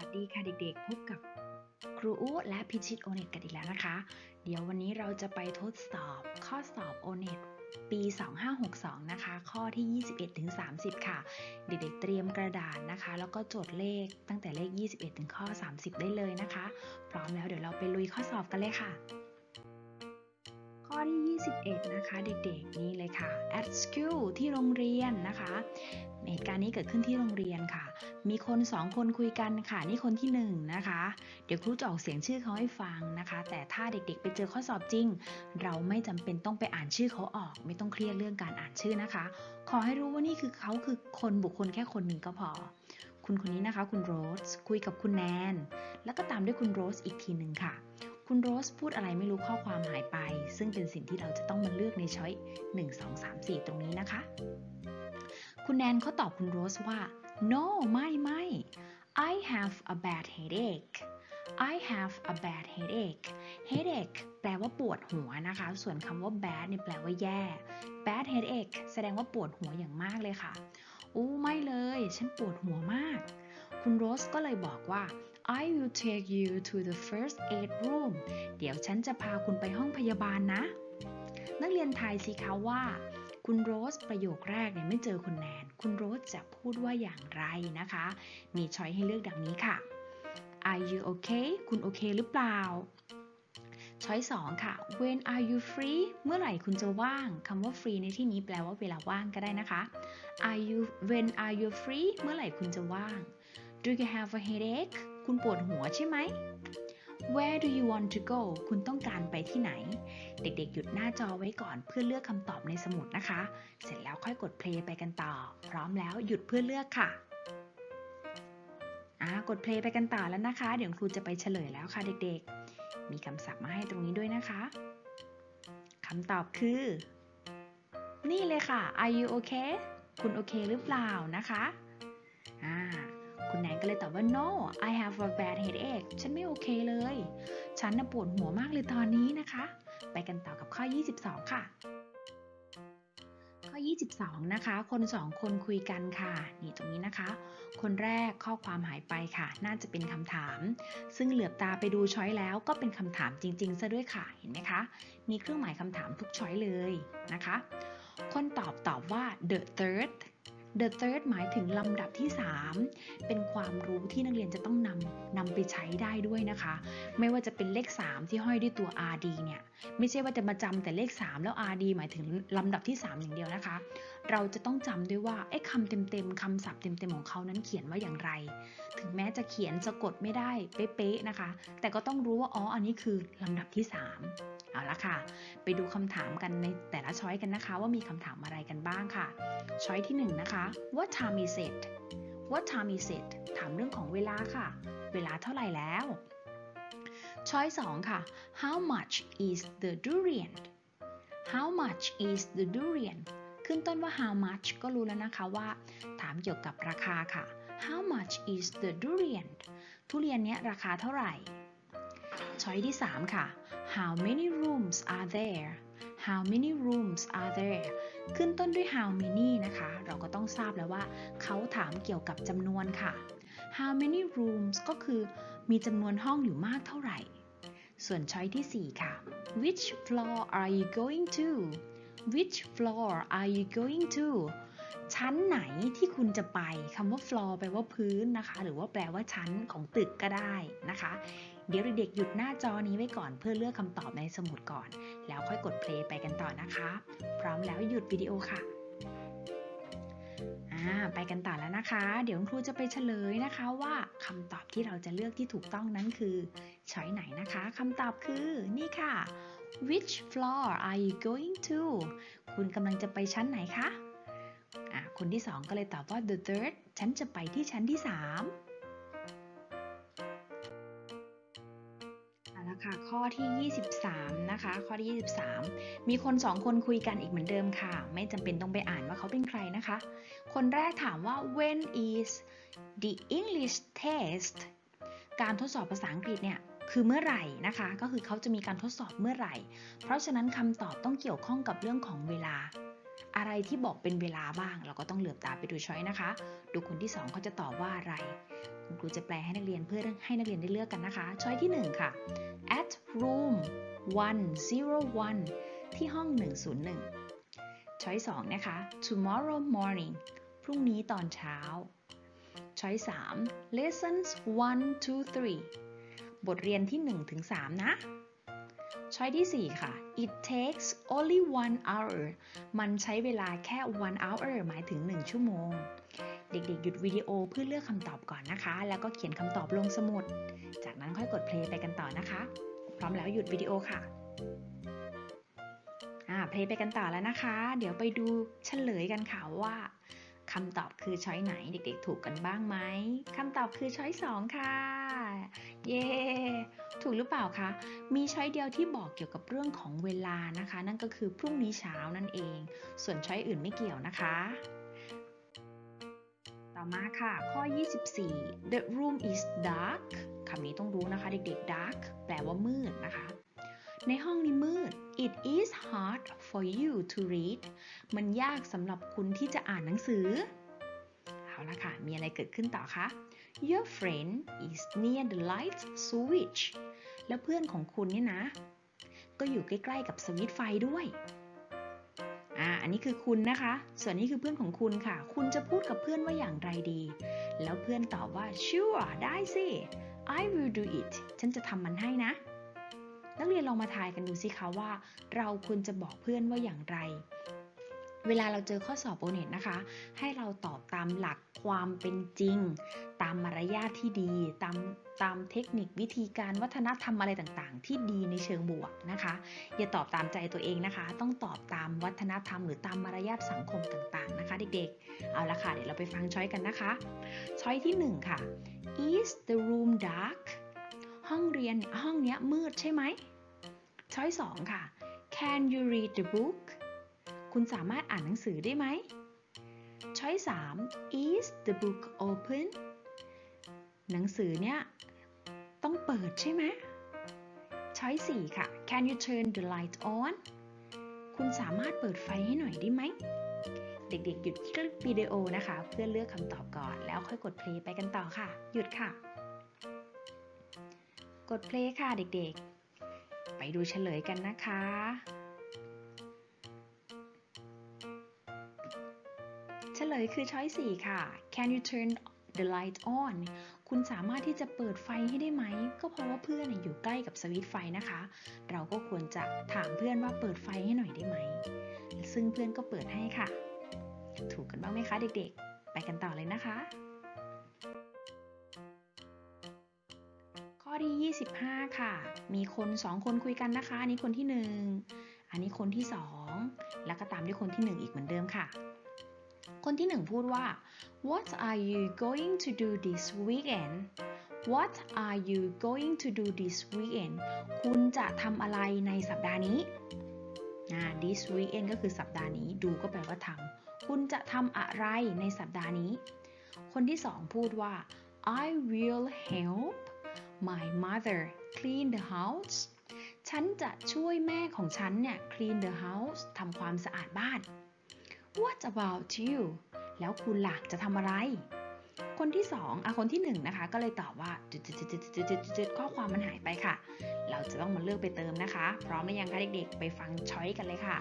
วัสดีค่ะเด็กๆ พบกับครูอู้และพิชิตโอเน็ตกันอีกแล้วนะคะ เดี๋ยววันนี้เราจะไปทดสอบข้อสอบโอเน็ตปี 2562 นะคะ ข้อที่ 21ถึง30 ค่ะ เด็กๆ เตรียมกระดาษนะคะ แล้วก็จดเลขตั้งแต่เลข 21 ถึงข้อ 30 ได้เลยนะคะ พร้อมแล้วเดี๋ยวเราไปลุยข้อสอบกันเลยค่ะ อที่ 21 นะคะ เด็กๆนี่เลยค่ะ at school ที่โรงเรียนนะคะเหตุการณ์นี้เกิดขึ้นที่โรงเรียนค่ะ มีคนสองคนคุยกันค่ะ นี่คนที่หนึ่งนะคะ เดี๋ยวครูจะออกเสียงชื่อเขาให้ฟังนะคะ แต่ถ้าเด็กๆ ไปเจอข้อสอบจริง เราไม่จำเป็นต้องไปอ่านชื่อเขาออก ไม่ต้องเครียดเรื่องการอ่านชื่อนะคะ ขอให้รู้ว่านี่คือเขาคือคนบุคคลแค่คนหนึ่งก็พอ คุณคนนี้นะคะ คุณโรสคุยกับคุณแนน แล้วก็ตามด้วยคุณโรสอีกทีหนึ่งค่ะ คุณโรสพูดอะไรไม่รู้ข้อความหายไป ซึ่งเป็นสิ่งที่เราจะต้องมาเลือกในช้อย1 2 3 4 ตรงนี้นะคะ คุณแนนเขาตอบคุณโรสว่า no ไม่ไม่ I have a bad headache I have a bad headache headache แปลว่าปวดหัวนะคะ ส่วนคำว่า bad เนี่ยแปลว่าแย่ bad headache แสดงว่าปวดหัวอย่างมากเลยค่ะอู้ไม่เลย ฉันปวดหัวมาก คุณโรสก็เลยบอกว่า I will take you to the first aid room เดี๋ยวฉันจะพาคุณไปห้องพยาบาลนะ นักเรียนไทยสิคะว่า คุณโรสประโยคแรกเนี่ยไม่เจอคุณแนน คุณโรสจะพูดว่าอย่างไรนะคะ มีช้อยให้เลือกดังนี้ค่ะ Are you okay คุณโอเคหรือเปล่า ช้อยสองค่ะ When are you free เมื่อไหร่คุณจะว่างคำว่า free ในที่นี้แปลว่าเวลาว่างก็ได้นะคะ Are you When are you free เมื่อไหร่คุณจะว่าง Do you have a headache คุณปวดหัวใช่ไหม Where do you want to go คุณต้องการไปที่ไหน เด็กๆ หยุดหน้าจอไว้ก่อนเพื่อเลือกคำตอบในสมุดนะคะ เสร็จแล้วค่อยกด play ไปกันต่อ พร้อมแล้วหยุดเพื่อเลือกค่ะอ่ากด play ไปกันต่อแล้วนะคะ เดี๋ยวครูจะไปเฉลยแล้วค่ะเด็กๆ มีคำศัพท์มาให้ตรงนี้ด้วยนะคะคำตอบคือ นี่เลยค่ะ Are you okay คุณโอเคหรือเปล่านะคะ อ่า คุณแนนก็เลยตอบว่า no I have a bad headache ฉันไม่โอเคเลย ฉันน่ะปวดหัวมากเลยตอนนี้นะคะ ไปกันต่อกับข้อ 22 ค่ะ ข้อ 22 นะคะ คนสองคนคุยกันค่ะ นี่ตรงนี้นะคะ คนแรกข้อความหายไปค่ะ น่าจะเป็นคำถาม ซึ่งเหลือบตาไปดูช้อยแล้วก็เป็นคำถามจริงๆซะด้วยค่ะ เห็นไหมคะ มีเครื่องหมายคำถามทุกช้อยเลยนะคะ คนตอบตอบว่า the third the third หมายถึงลำดับที่ 3 เป็นความรู้ที่นักเรียนจะต้องนำนำไปใช้ได้ด้วยนะคะ ไม่ว่าจะเป็นเลข 3 ที่ห้อยด้วยตัว rd เนี่ย ไม่ใช่ว่าจะมาจำแต่เลข 3 แล้ว rd หมายถึงลำดับที่ 3 อย่างเดียวนะคะ เราจะต้องจำด้วยว่าไอ้คำเต็มๆคำศัพท์เต็มๆของเขานั้นเขียนว่าอย่างไร ถึงแม้จะเขียนสะกดไม่ได้เป๊ะๆนะคะ แต่ก็ต้องรู้ว่าอ๋ออันนี้คือลำดับที่ 3 เอาละค่ะ ไปดูคำถามกันในแต่ละช้อยกันนะคะ ว่ามีคำถามอะไรกันบ้างค่ะ ช้อยที่1นะคะ What time is it What time is it ถามเรื่องของเวลาค่ะ เวลาเท่าไหร่แล้วช้อย2ค่ะ How much is the durian How much is the durian ขึ้นต้นว่า how much ก็รู้แล้วนะคะว่า ถามเกี่ยวกับราคาค่ะ How much is the durian ทุเรียนเนี้ยราคาเท่าไหร่ ช้อยที่ 3 ค่ะ How many rooms are there How many rooms are there ขึ้นต้นด้วย how many นะคะ เราก็ต้องทราบแล้วว่า เขาถามเกี่ยวกับจำนวนค่ะ How many rooms ก็คือมีจำนวนห้องอยู่มากเท่าไหร่ ส่วนช้อยที่ 4 ค่ะ Which floor are you going to Which floor are you going to ชั้นไหนที่คุณจะไปคำว่า floor แปลว่าพื้นนะคะ หรือว่าแปลว่าชั้นของตึกก็ได้นะคะ เดี๋ยวเด็กๆหยุดหน้าจอนี้ไว้ก่อนเพื่อเลือกคำตอบในสมุดก่อน แล้วค่อยกด play ไปกันต่อนะคะ พร้อมแล้วหยุดวิดีโอค่ะไปกันต่อแล้วนะคะ เดี๋ยวครูจะไปเฉลยนะคะว่าคำตอบที่เราจะเลือกที่ถูกต้องนั้นคือช้อยไหนนะคะคำตอบคือนี่ค่ะ which floor are you going to คุณกำลังจะไปชั้นไหนคะอะคนที่สองก็เลยตอบว่า the third ฉันจะไปที่ชั้นที่สามเอาละค่ะข้อที่ 23 นะคะ ข้อที่ 23 มีคนสองคนคุยกันอีกเหมือนเดิมค่ะ ไม่จำเป็นต้องไปอ่านว่าเขาเป็นใครนะคะ คนแรกถามว่า when is the English test การทดสอบภาษาอังกฤษเนี่ย คือเมื่อไหร่นะคะ ก็คือเขาจะมีการทดสอบเมื่อไหร่ เพราะฉะนั้นคำตอบต้องเกี่ยวข้องกับเรื่องของเวลา อะไรที่บอกเป็นเวลาบ้าง เราก็ต้องเหลือบตาไปดูช้อยนะคะ ดูคนที่2เขาจะตอบว่าอะไรคุณครูจะแปลให้นักเรียนเพื่อให้นักเรียนได้เลือกกันนะคะช้อยที่ 1 ค่ะ at room 101 ที่ห้อง 101ช้อย2นะคะ tomorrow morning พรุ่งนี้ตอนเช้าช้อย3 lessons 1 to 3 บทเรียนที่1ถึง3นะช้อยที่ 4 ค่ะ it takes only one hour มันใช้เวลาแค่ one hour หมายถึง 1 ชั่วโมง เด็กๆ หยุดวิดีโอเพื่อเลือกคำตอบก่อนนะคะ แล้วก็เขียนคำตอบลงสมุด จากนั้นค่อยกดเพลย์ไปกันต่อนะคะ พร้อมแล้วหยุดวิดีโอค่ะ อ่า เพลย์ไปกันต่อแล้วนะคะ เดี๋ยวไปดูเฉลยกันค่ะว่า คำตอบคือช้อยไหนเด็กๆ ถูกกันบ้างไหมคำตอบคือช้อยสองค่ะ เย้ถูกหรือเปล่าคะ มีช้อยเดียวที่บอกเกี่ยวกับเรื่องของเวลานะคะ นั่นก็คือพรุ่งนี้เช้านั่นเอง ส่วนช้อยอื่นไม่เกี่ยวนะคะ ต่อมาค่ะ ข้อ 24 the room is dark คำนี้ต้องรู้นะคะเด็กๆ dark แปลว่ามืดนะคะ ในห้องนี้มืด it is hard for you to read มันยากสำหรับคุณที่จะอ่านหนังสือ เอาละค่ะ มีอะไรเกิดขึ้นต่อคะ Your friend is near the light switch แล้วเพื่อนของคุณเนี่ยนะ ก็อยู่ใกล้ๆกับสวิตช์ไฟด้วยอ่าอันนี้คือคุณนะคะ ส่วนนี้คือเพื่อนของคุณค่ะ คุณจะพูดกับเพื่อนว่าอย่างไรดี แล้วเพื่อนตอบว่า sure ได้สิ I will do it ฉันจะทำมันให้นะ นักเรียนลองมาทายกันดูสิคะว่า เราควรจะบอกเพื่อนว่าอย่างไร เวลาเราเจอข้อสอบโอเน็ตนะคะ ให้เราตอบตามหลักความเป็นจริง ตามมารยาทที่ดี ตามตามเทคนิควิธีการวัฒนธรรมอะไรต่างๆ ที่ดีในเชิงบวกนะคะ อย่าตอบตามใจตัวเองนะคะ ต้องตอบตามวัฒนธรรม หรือตามมารยาทสังคมต่างๆนะคะ เด็กๆ เอาละค่ะ เดี๋ยวเราไปฟังช้อยกันนะคะ ช้อยที่ 1 ค่ะ is the room dark ห้องเรียนห้องเนี้ยมืดใช่ไหม ช้อย 2 ค่ะ can you read the book คุณสามารถอ่านหนังสือได้ไหม ช้อย 3 is the book open หนังสือเนี่ยต้องเปิดใช่ไหม ช้อย 4 ค่ะ can you turn the light on คุณสามารถเปิดไฟให้หน่อยได้ไหม เด็กๆ หยุดคลิปวิดีโอนะคะ เพื่อเลือกคำตอบก่อนแล้วค่อยกดเพลย์ไปกันต่อค่ะ หยุดค่ะ กดเพลย์ค่ะเด็กๆ ไปดูเฉลยกันนะคะ เฉลยคือช้อย4ค่ะ Can you turn the light on คุณสามารถที่จะเปิดไฟให้ได้ไหม ก็เพราะว่าเพื่อนอยู่ใกล้กับสวิตช์ไฟนะคะ เราก็ควรจะถามเพื่อนว่าเปิดไฟให้หน่อยได้ไหม ซึ่งเพื่อนก็เปิดให้ค่ะ ถูกกันบ้างไหมคะเด็กๆ ไปกันต่อเลยนะคะ ที่ 25 ค่ะ มีคน 2 คนคุยกันนะคะ อันนี้คนที่ 1 อันนี้คนที่ 2 แล้วก็ตามด้วยคนที่ 1 อีกเหมือนเดิมค่ะ คนที่ 1 พูดว่า What are you going to do this weekend What are you going to do this weekend คุณจะทำอะไรในสัปดาห์นี้ this weekend ก็คือสัปดาห์นี้ดูก็แปลว่าทำ คุณจะทำอะไรในสัปดาห์นี้ คนที่ 2 พูดว่า I will help my mother clean the house ฉันจะช่วยแม่ของฉันเนี่ย clean the house ทำความสะอาดบ้าน What about you แล้วคุณหลักจะทำอะไร คนที่สองอะคนที่หนึ่งนะคะ ก็เลยตอบว่าจุดๆๆๆๆๆข้อความมันหายไปค่ะ เราจะต้องมาเลือกไปเติมนะคะ พร้อมหรือยังคะเด็กๆ ไปฟังช้อยกันเลยค่ะ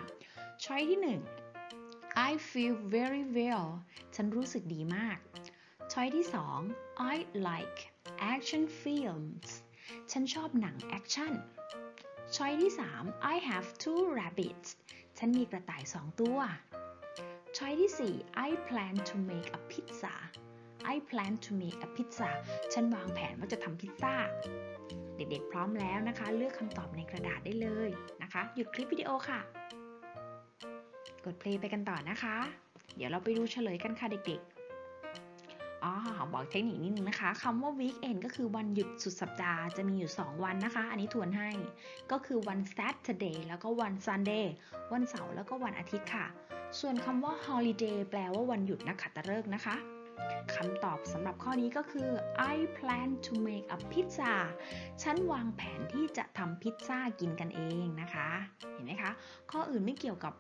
ช้อยที่หนึ่ง I feel very well ฉันรู้สึกดีมาก ช้อยที่สอง I like action films ฉันชอบหนังแอคชั่นช้อยที่สาม I have two rabbits ฉันมีกระต่ายสองตัวช้อยที่ 4 I plan to make a pizza I plan to make a pizza ฉันวางแผนว่าจะทำพิซซ่า เด็กๆพร้อมแล้วนะคะ เลือกคำตอบในกระดาษได้เลยนะคะ หยุดคลิปวิดีโอค่ะ กดเพลย์ไปกันต่อนะคะ เดี๋ยวเราไปดูเฉลยกันค่ะเด็กๆ อ๋อบอกเทคนิคนิดนึงนะคะคำว่า weekend ก็คือวันหยุดสุดสัปดาห์จะมีอยู่ 2 วันนะคะ อันนี้ทวนให้ก็คือวัน Saturday แล้วก็วัน Sunday วันเสาร์แล้วก็วันอาทิตย์ค่ะ ส่วนคำว่า holiday แปลว่าวันหยุดนักขัตฤกษ์นะคะ คำตอบสำหรับข้อนี้ก็คือ I plan to make a pizza ฉันวางแผนที่จะทำพิซซ่ากินกันเองนะคะ เห็นไหมคะ ข้ออื่นไม่เกี่ยวกับ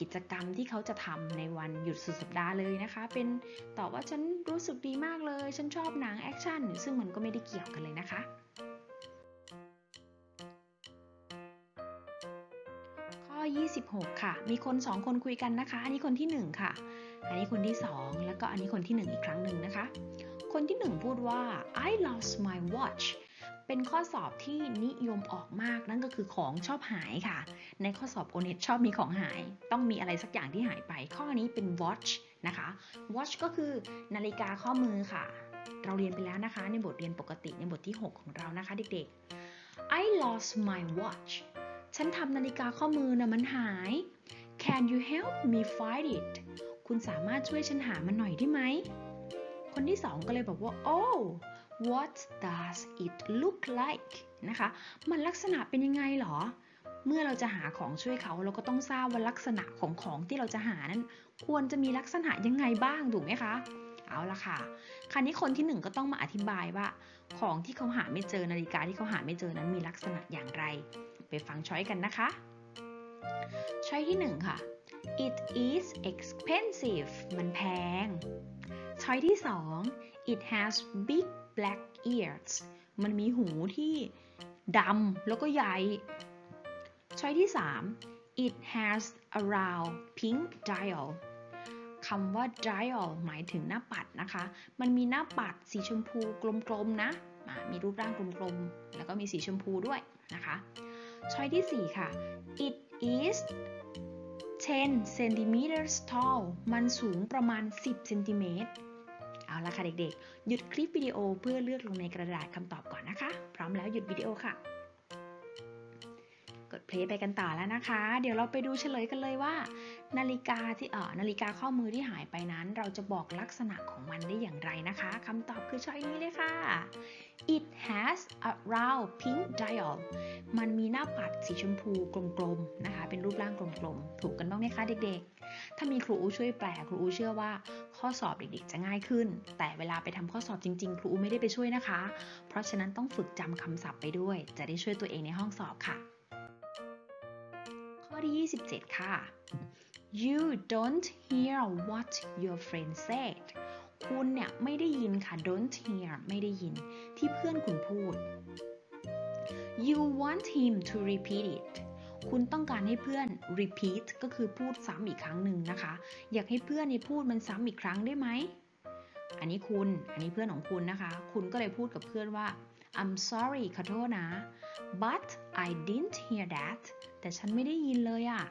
กิจกรรมที่เขาจะทำในวันหยุดสุดสัปดาห์เลยนะคะ เป็นตอบว่าฉันรู้สึกดีมากเลย ฉันชอบหนังแอคชั่นซึ่งมันก็ไม่ได้เกี่ยวกันเลยนะคะ 26 ค่ะ มีคน 2 คนคุยกันนะคะ อันนี้คนที่ 1 ค่ะ อันนี้คนที่ 2 แล้วก็อันนี้คนที่ 1 อีกครั้งหนึ่งนะคะ คนที่ 1 พูดว่า I lost my watch เป็นข้อสอบที่นิยมออกมากนั่นก็คือของชอบหายค่ะ ในข้อสอบโอเน็ตชอบมีของหาย ต้องมีอะไรสักอย่างที่หายไป ข้อนี้เป็น watch นะคะ watch ก็คือนาฬิกาข้อมือค่ะ เราเรียนไปแล้วนะคะ ในบทเรียนปกติในบทที่ 6 ของเรานะคะเด็กๆ I lost my watch ฉันทำนาฬิกาข้อมือนะมันหาย Can you help me find it คุณสามารถช่วยฉันหามันหน่อยได้ไหม คนที่สองก็เลยบอกว่า oh what does it look like นะคะ มันลักษณะเป็นยังไงหรอ เมื่อเราจะหาของช่วยเขาเราก็ต้องทราบว่าลักษณะของของที่เราจะหานั้น ควรจะมีลักษณะยังไงบ้างถูกไหมคะ เอาละค่ะ คราวนี้คนที่หนึ่งก็ต้องมาอธิบายว่า ของที่เขาหาไม่เจอนาฬิกาที่เขาหาไม่เจอนั้นมีลักษณะอย่างไร ฟังช้อยกันนะคะ ช้อยที่หนึ่งค่ะ it is expensive มันแพง ช้อยที่สอง it has big black ears มันมีหูที่ดำแล้วก็ใหญ่ ช้อยที่สาม it has a round pink dial คำว่า dial หมายถึงหน้าปัดนะคะ มันมีหน้าปัดสีชมพูกลมๆนะ มีรูปร่างกลมๆ แล้วก็มีสีชมพูด้วยนะคะ ช้อยที่ 4 ค่ะ it is 10 centimeters tall มันสูงประมาณ 10 เซนติเมตร เอาละค่ะเด็กๆ หยุดคลิปวิดีโอเพื่อเลือกลงในกระดาษคำตอบก่อนนะคะ พร้อมแล้วหยุดวิดีโอค่ะ ดเพลย์ไปกันต่อแล้วนะคะ เดี๋ยวเราไปดูเฉลยกันเลยว่า นาฬิกาที่เออนาฬิกาข้อมือที่หายไปนั้น เราจะบอกลักษณะของมันได้อย่างไรนะคะคำตอบคือช้อยนี้เลยค่ะ It has a round pink dial มันมีหน้าปัดสีชมพูกลมๆนะคะ เป็นรูปร่างกลมๆ ถูกกันบ้างไหมคะเด็กๆ ถ้ามีครูอูช่วยแปลครูอูเชื่อว่าข้อสอบเด็กๆ จะง่ายขึ้น แต่เวลาไปทำข้อสอบจริงๆ ครูอูไม่ได้ไปช่วยนะคะ เพราะฉะนั้นต้องฝึกจำคำศัพท์ไปด้วย จะได้ช่วยตัวเองในห้องสอบค่ะ ที่ 27 ค่ะ you don't hear what your friend said คุณเนี่ยไม่ได้ยินค่ะ don't hear ไม่ได้ยินที่เพื่อนคุณพูด you want him to repeat it คุณต้องการให้เพื่อน repeat ก็คือพูดซ้ำอีกครั้งหนึ่งนะคะ อยากให้เพื่อนนี่พูดมันซ้ำอีกครั้งได้ไหม อันนี้คุณ อันนี้เพื่อนของคุณนะคะ คุณก็เลยพูดกับเพื่อนว่า I'm sorry ขอโทษนะ but I didn't hear that แต่ฉันไม่ได้ยินเลยอะ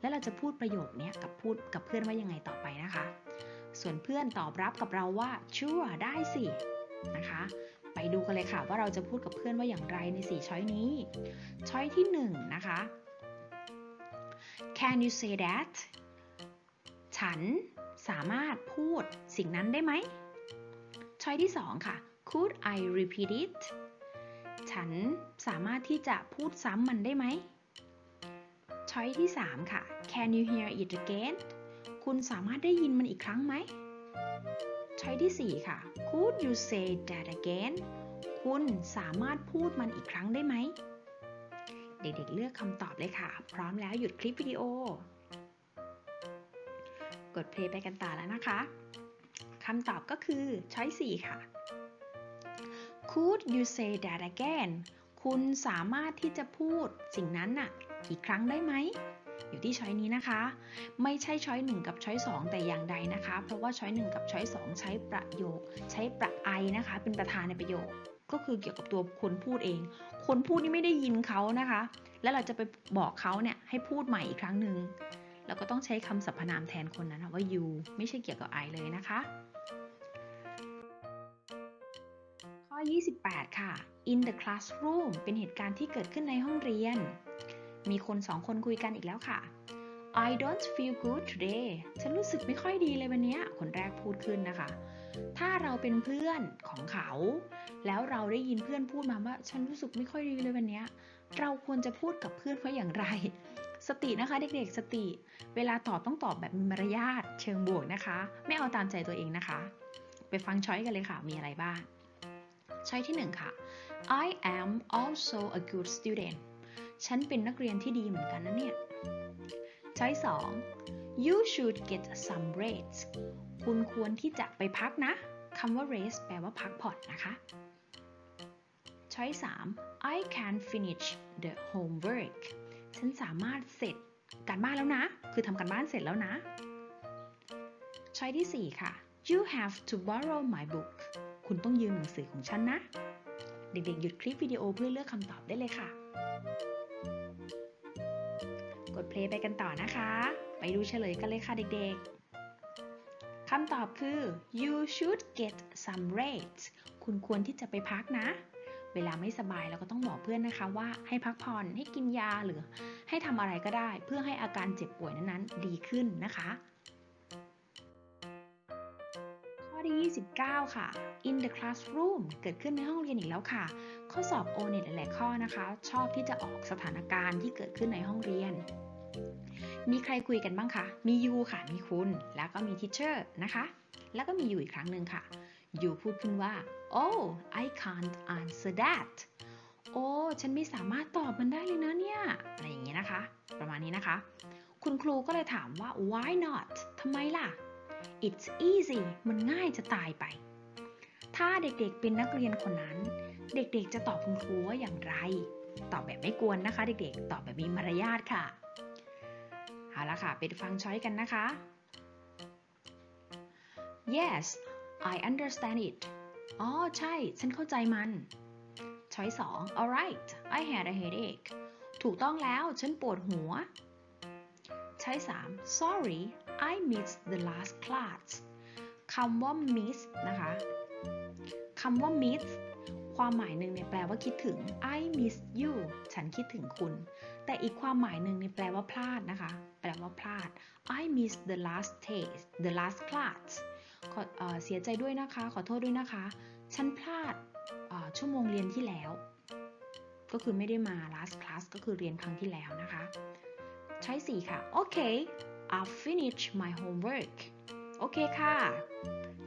แล้วเราจะพูดประโยคนี้กับพูดกับเพื่อนว่ายังไงต่อไปนะคะ ส่วนเพื่อนตอบรับกับเราว่า sure ได้สินะคะ ไปดูกันเลยค่ะว่าเราจะพูดกับเพื่อนว่าอย่างไรใน 4 ช้อยนี้ ช้อยที่ 1 นะคะ Can you say that ฉันสามารถพูดสิ่งนั้นได้ไหมช้อยที่ 2 ค่ะ Could I repeat it ฉันสามารถที่จะพูดซ้ำมันได้ไหม ช้อยที่ 3 ค่ะ Can you hear it again คุณสามารถได้ยินมันอีกครั้งไหม ช้อยที่ 4 ค่ะ Could you say that again คุณสามารถพูดมันอีกครั้งได้ไหม เด็กๆเลือกคำตอบเลยค่ะ พร้อมแล้วหยุดคลิปวิดีโอ กดเพลย์ไปกันต่อแล้วนะคะคำตอบก็คือช้อย4ค่ะ Could you say that again คุณสามารถที่จะพูดสิ่งนั้นน่ะอีกครั้งได้ไหม อยู่ที่ช้อยนี้นะคะ ไม่ใช่ช้อย 1 กับช้อย 2 แต่อย่างใดนะคะ เพราะว่าช้อย 1 กับช้อย 2 ใช้ประโยค ใช้ประไอนะคะ เป็นประธานในประโยค ก็คือเกี่ยวกับตัวคนพูดเอง คนพูดนี่ไม่ได้ยินเขานะคะ แล้วเราจะไปบอกเขาเนี่ยให้พูดใหม่อีกครั้งหนึ่งเราก็ต้องใช้คำสรรพนามแทนคนนั้นว่า you ไม่ใช่เกี่ยวกับ I เลยนะคะ ข้อ 28 ค่ะ in the classroom เป็นเหตุการณ์ที่เกิดขึ้นในห้องเรียน มีคนสองคนคุยกันอีกแล้วค่ะ I don't feel good today ฉันรู้สึกไม่ค่อยดีเลยวันนี้คนแรกพูดขึ้นนะคะ ถ้าเราเป็นเพื่อนของเขา แล้วเราได้ยินเพื่อนพูดมาว่า ฉันรู้สึกไม่ค่อยดีเลยวันนี้ เราควรจะพูดกับเพื่อนว่าอย่างไร สตินะคะเด็กๆ สติ เวลาตอบต้องตอบแบบมีมารยาทเชิงบวกนะคะ ไม่เอาตามใจตัวเองนะคะ ไปฟังช้อยกันเลยค่ะ มีอะไรบ้าง ช้ที่ 1 ค่ะ I am also a good student ฉันเป็นนักเรียนที่ดีเหมือนกันนะเนี่ย ใช้อย2 You should get some rest คุณควรที่จะไปพักนะ คำว่า rest แปลว่าพักผ่อนนะคะ ใช้ 3 I can finish the homework ฉันสามารถเสร็จการบ้านแล้วนะ คือทำการบ้านเสร็จแล้วนะ ใช้ที่ 4 ค่ะ You have to borrow my book คุณต้องยืมหนังสือของฉันนะ เด็กๆหยุดคลิปวิดีโอเพื่อเลือกคำตอบได้เลยค่ะ กดเพลย์ไปกันต่อนะคะ ไปดูเฉลยกันเลยค่ะเด็กๆคำตอบคือ you should get some rest คุณควรที่จะไปพักนะ เวลาไม่สบายเราก็ต้องบอกเพื่อนนะคะว่าให้พักผ่อนให้กินยาหรือ ให้ทำอะไรก็ได้ เพื่อให้อาการเจ็บป่วยนั้นๆดีขึ้นนะคะ ที่29ค่ะ in the classroom เกิดขึ้นในห้องเรียนอีกแล้วค่ะ ข้อสอบ o n e t หลาย ๆ ข้อนะคะ ชอบที่จะออกสถานการณ์ที่เกิดขึ้นในห้องเรียน มีใครคุยกันบ้างคะ มียูค่ะ มีคุณ แล้วก็มีทิเชอร์นะคะ แล้วก็มียูอีกครั้งหนึ่งค่ะ ยูพูดขึ้นว่า oh I can't answer that โอ้ ฉันไม่สามารถตอบมันได้เลยนะเนี่ย อะไรอย่างเงี้ยนะคะ ประมาณนี้นะคะ คุณครูก็เลยถามว่า why not ทำไมล่ะ it's easy มันง่ายจะตายไป ถ้าเด็กๆเป็นนักเรียนคนนั้น เด็กๆจะตอบคุณครูว่าอย่างไร ตอบแบบไม่กวนนะคะ เด็กๆ ตอบแบบมีมารยาทค่ะ เอาละค่ะไปฟังช้อยกันนะคะ yes I understand it อ๋อใช่ ฉันเข้าใจมัน ช้อยสอง alright I had a headache ถูกต้องแล้ว ฉันปวดหัว ช้อยสาม sorry I missed the last class คำว่า miss นะคะคำว่า miss ความหมายหนึ่งเนี่ยแปลว่าคิดถึง I miss you ฉันคิดถึงคุณ แต่อีกความหมายหนึ่งเนี่ยแปลว่าพลาดนะคะ แปลว่าพลาด I miss the last test the last class เเสียใจด้วยนะคะ ขอโทษด้วยนะคะ ฉันพลาดชั่วโมงเรียนที่แล้ว ก็คือไม่ได้มา last class ก็คือเรียนครั้งที่แล้วนะคะ ใช้สี่ค่ะโ I've finished my homework โอเคค่ะ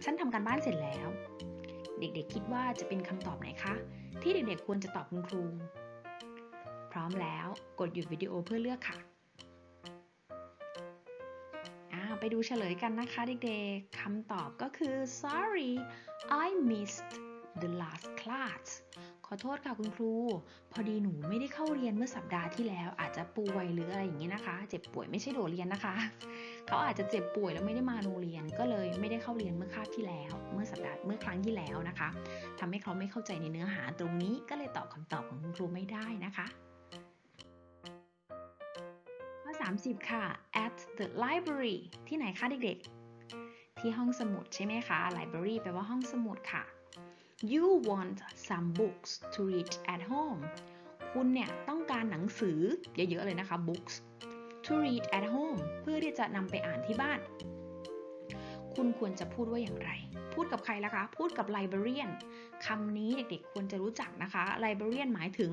ฉันทำการบ้านเสร็จแล้ว เด็กๆคิดว่าจะเป็นคำตอบไหนคะ ที่เด็กๆควรจะตอบคุณครู พร้อมแล้วกดหยุดวิดีโอเพื่อเลือกค่ะไปดูเฉลยกันนะคะเด็กๆ คำตอบก็คือ sorry I missed the last class ขอโทษค่ะคุณครู พอดีหนูไม่ได้เข้าเรียนเมื่อสัปดาห์ที่แล้ว อาจจะป่วยหรืออะไรอย่างนี้นะคะ เจ็บป่วยไม่ใช่โดดเรียนนะคะ เขาอาจจะเจ็บป่วยแล้วไม่ได้มาโรงเรียน ก็เลยไม่ได้เข้าเรียนเมื่อคาบที่แล้ว เมื่อสัปดาห์เมื่อครั้งที่แล้วนะคะทำให้เขาไม่เข้าใจในเนื้อหาตรงนี้ ก็เลยตอบคำตอบของคุณครูไม่ได้นะคะข้อ30 ค่ะ at the library ที่ไหนคะเด็กๆ ที่ห้องสมุดใช่ไหมคะ library แปลว่าห้องสมุดค่ะ you want some books to read at home คุณเนี่ยต้องการหนังสือเยอะๆเลยนะคะ books to read at home เพื่อที่จะนำไปอ่านที่บ้าน คุณควรจะพูดว่าอย่างไร พูดกับใครล่ะคะ พูดกับ librarian คำนี้เด็กๆควรจะรู้จักนะคะ librarian หมายถึง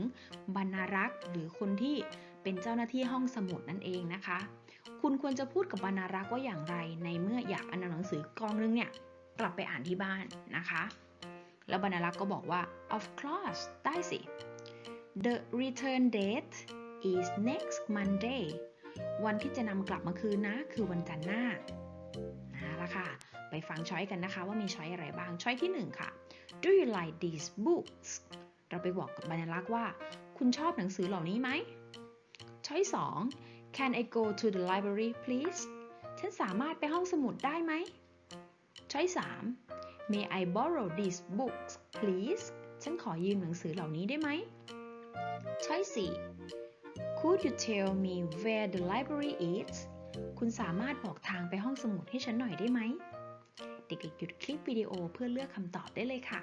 บรรณารักษ์หรือคนที่เป็นเจ้าหน้าที่ห้องสมุดนั่นเองนะคะ คุณควรจะพูดกับบรรณารักษ์ว่าอย่างไร ในเมื่ออยากเอาหนังสือกองนึงเนี่ยกลับไปอ่านที่บ้านนะคะ แล้วบรรณารักษ์ก็บอกว่า of course ได้สิ the return date is next Monday วันที่จะนำกลับมาคืนนะ คือวันจันทร์หน้าเอาละค่ะ ไปฟังช้อยกันนะคะว่ามีช้อยอะไรบ้าง ช้อยที่ 1 ค่ะ Do you like these books เราไปบอกกับบรรณารักษ์ว่า คุณชอบหนังสือเหล่านี้ไหม ช้อย 2 Can I go to the library please ฉันสามารถไปห้องสมุดได้ไหม ช้อย 3 May I borrow these books please ฉันขอยืมหนังสือเหล่านี้ได้ไหม ช้อย 4 Could you tell me where the library is คุณสามารถบอกทางไปห้องสมุดให้ฉันหน่อยได้ไหม เด็กๆหยุดคลิปวิดีโอเพื่อเลือกคำตอบได้เลยค่ะ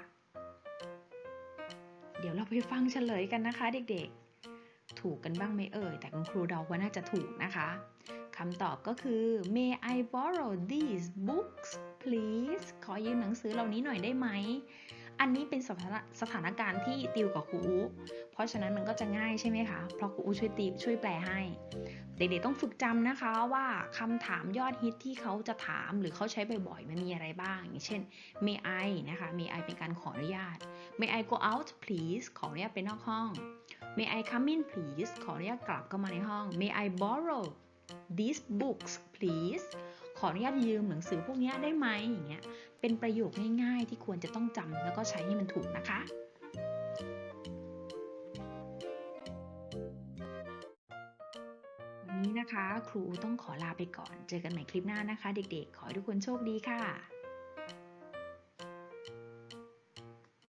เดี๋ยวเราไปฟังเฉลยกันนะคะเด็กๆ ถูกกันบ้างไหมเอ่ย แต่คุณครูเดาว่าน่าจะถูกนะคะ คำตอบก็คือ May I borrow these books please ขอยืมหนังสือเหล่านี้หน่อยได้ไหม อันนี้เป็นสถานสถานการณ์ที่ติวกับครูอูเพราะฉะนั้นมันก็จะง่ายใช่ไหมคะ เพราะครูอูช่วยติวช่วยแปลให้ เด็กๆต้องฝึกจำนะคะว่าคำถามยอดฮิตที่เขาจะถามหรือเขาใช้บ่อยๆ มันมีอะไรบ้าง อย่างเช่น may I นะคะ may I เป็นการขออนุญาต may I go out please ขออนุญาตไปนอกห้อง may I come in please ขออนุญาตกลับเข้ามาในห้อง may I borrow these books please ขออนุญาตยืมหนังสือพวกนี้ได้ไหมอย่างเงี้ย เป็นประโยคง่ายๆ ที่ควรจะต้องจำแล้วก็ใช้ให้มันถูกนะคะ วันนี้นะคะ ครูต้องขอลาไปก่อน เจอกันใหม่คลิปหน้านะคะ เด็กๆ ขอให้ทุกคนโชคดีค่ะ